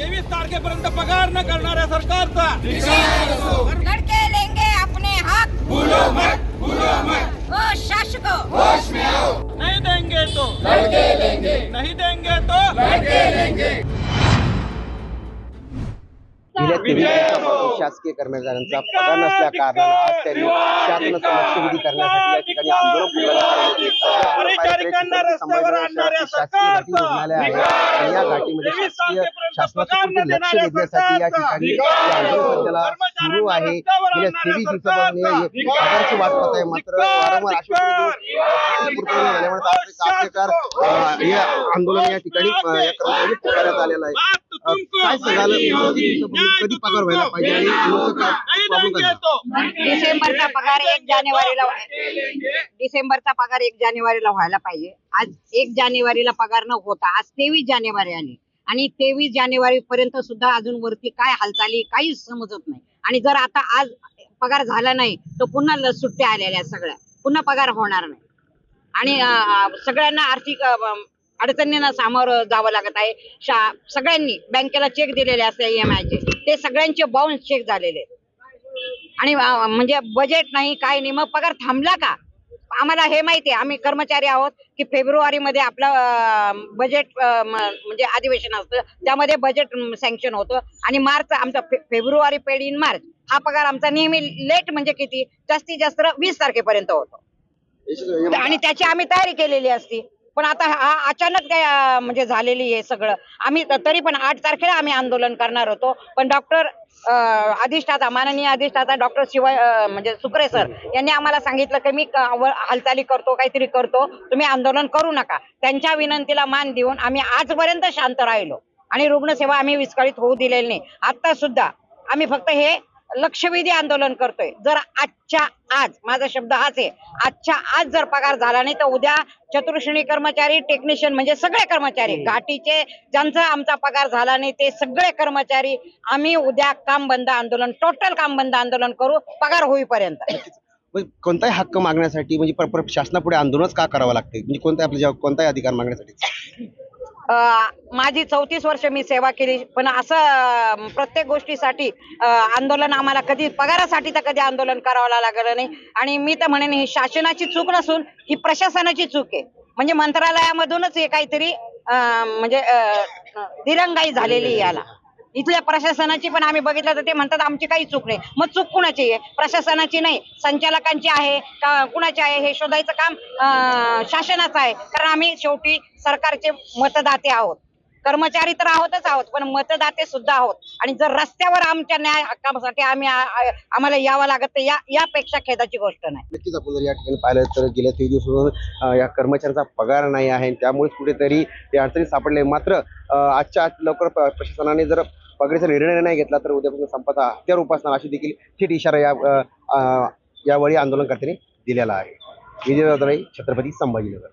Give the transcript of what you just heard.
तेवीस तारखेपर्यंत पगार न करना है सरकार सरकारचा लड़के लेंगे अपने हक. भूलो मत भूलो मत. ओ आओ. नहीं देंगे तो लड़के लेंगे. नहीं देंगे तो लड़के शासकीय कर्मचाऱ्यांचा पगार नसल्या कारणानं आज त्यांनी शासनाचं लक्षवेधी करण्यासाठी या ठिकाणी आंदोलन पुकारण्यात रस्त्यावर आणणाऱ्या शासकीय रुग्णालय आहे आणि या घाटीमध्ये शासकीय शासनाचं लक्ष वेधण्यासाठी या ठिकाणी आंदोलन सध्याला सुरू आहे. गेल्या तेवीस दिवसापासून पगाराची वाट पाहत आहे मात्र वारंवार आश्वासन झाल्यामुळे आंदोलन या ठिकाणी अं, या कर्मचाऱ्यांनी पुकारण्यात आलेलं आहे. काय सांगाल दिवसापूर्वी कधी पगार व्हायला पाहिजे आणि प्रॉब्लेम काय? डिसेंबरचा पगार एक जानेवारीला डिसेंबरचा पगार एक जानेवारीला व्हायला पाहिजे. आज एक जानेवारीला पगार न होता आज तेवीस जानेवारी आली. आणि तेवीस जानेवारी पर्यंत सुद्धा अजून वरती काय हालचाली काहीच समजत नाही. आणि जर आता आज पगार झाला नाही तर पुन्हा ल- सुट्ट्या आलेल्या आहेत सगळ्या. पुन्हा पगार होणार नाही. आणि अं, सगळ्यांना आर्थिक अं, अडचणींना सामोरं जावं लागत आहे. शा सगळ्यांनी बँकेला चेक दिलेले असते EMI चे. ते सगळ्यांचे बाउन्स चेक झालेले. आणि म्हणजे बजेट नाही काय नाही मग पगार थांबला का? आम्हाला हे माहिती आहे आम्ही कर्मचारी आहोत की फेब्रुवारी मध्ये आपलं बजेट म्हणजे अधिवेशन असतं. त्यामध्ये बजेट सँक्शन होतं. आणि मार्च आमचा फे- फेब्रुवारी पेड इन मार्च. हा पगार आमचा नेहमी लेट म्हणजे किती? जास्तीत जास्त वीस तारखेपर्यंत होतो. आणि त्याची आम्ही तयारी केलेली असती. पण आता हा अचानक काय म्हणजे झालेली आहे सगळं. आम्ही तरी पण आठ तारखेला आम्ही आंदोलन करणार होतो. पण डॉक्टर अधिष्ठाता माननीय अधिष्ठाता डॉक्टर शिवाय म्हणजे सुक्रे सर यांनी आम्हाला सांगितलं की मी हालचाली करतो काहीतरी करतो. तुम्ही आंदोलन करू नका. त्यांच्या विनंतीला मान देऊन आम्ही आजपर्यंत शांत राहिलो. आणि रुग्णसेवा आम्ही विस्कळीत होऊ दिलेली नाही. आता सुद्धा आम्ही फक्त हे लक्षवेधी आंदोलन करतोय. जर आजच्या आज माझा शब्द हाच आहे आजच्या आज जर पगार झाला नाही तर उद्या चतुर्श्रेणी कर्मचारी टेक्निशियन म्हणजे सगळे कर्मचारी घाटीचे ज्यांचा आमचा पगार झाला नाही ते सगळे कर्मचारी आम्ही उद्या काम बंद आंदोलन टोटल काम बंद आंदोलन करू पगार होईपर्यंत. कोणताही हक्क मागण्यासाठी म्हणजे शासनापुढे आंदोलनच का करावं लागते म्हणजे कोणत्या आपल्या कोणताही अधिकार मागण्यासाठी? माझी चौतीस वर्ष मी सेवा केली पण असं प्रत्येक गोष्टीसाठी आंदोलन आम्हाला कधी पगारासाठी तर कधी आंदोलन करावं लागलं नाही. आणि मी तर म्हणेन ही शासनाची चूक नसून ही प्रशासनाची चूक आहे. म्हणजे मंत्रालयामधूनच हे काहीतरी म्हणजे दिरंगाई झालेली याला. इथल्या प्रशासनाची पण आम्ही बघितलं तर ते म्हणतात आमची काही चूक नाही. मग चूक कुणाची आहे? प्रशासनाची नाही. संचालकांची आहे का कुणाची आहे? हे शोधायचं काम अं, शासनाचं आहे. कारण आम्ही शेवटी सरकारचे मतदाते आहोत. कर्मचारी तर आहोतच आहोत पण मतदाते सुद्धा आहोत. आणि जर रस्त्यावर आमच्या न्याय हक्कासाठी आम्ही आम्हाला यावं लागत तर या यापेक्षा खेदाची गोष्ट नाही. नक्कीच आपण जर या ठिकाणी पाहिलं तर गेल्या तीन दिवसापासून या कर्मचाऱ्यांचा पगार नाही आहे. त्यामुळेच कुठेतरी ते अडचणीत सापडले. मात्र आजच्या आज लवकर प्रशासनाने जर पगारीचा निर्णय नाही घेतला तर उद्यापासून संपदा हत्यार उपासणार अशी देखील थेट इशारा या यावेळी आंदोलनकर्त्यांनी दिलेला आहे. विजय छत्रपती संभाजीनगर.